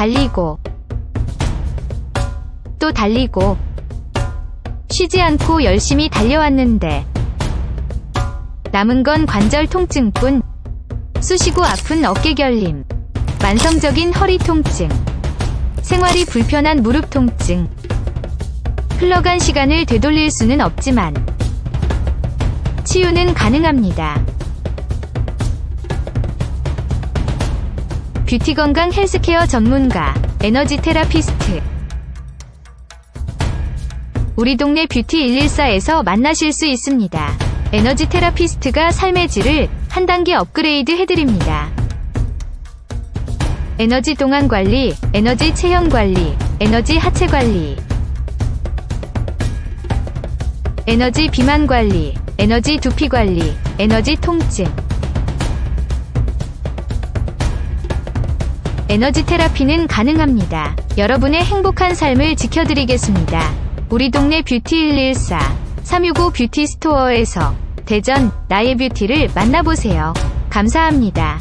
달리고 또 달리고 쉬지 않고 열심히 달려왔는데 남은 건 관절 통증뿐 쑤시고 아픈 어깨 결림 만성적인 허리 통증 생활이 불편한 무릎 통증 흘러간 시간을 되돌릴 수는 없지만 치유는 가능합니다. 뷰티 건강 헬스케어 전문가 에너지 테라피스트 우리 동네 뷰티 114에서 만나실 수 있습니다. 에너지 테라피스트가 삶의 질을 한 단계 업그레이드 해드립니다. 에너지 동안 관리, 에너지 체형 관리, 에너지 하체 관리, 에너지 비만 관리, 에너지 두피 관리, 에너지 통증. 에너지 테라피는 가능합니다. 여러분의 행복한 삶을 지켜드리겠습니다. 우리 동네 뷰티 114 365 뷰티 스토어에서 대전 나의 뷰티를 만나보세요. 감사합니다.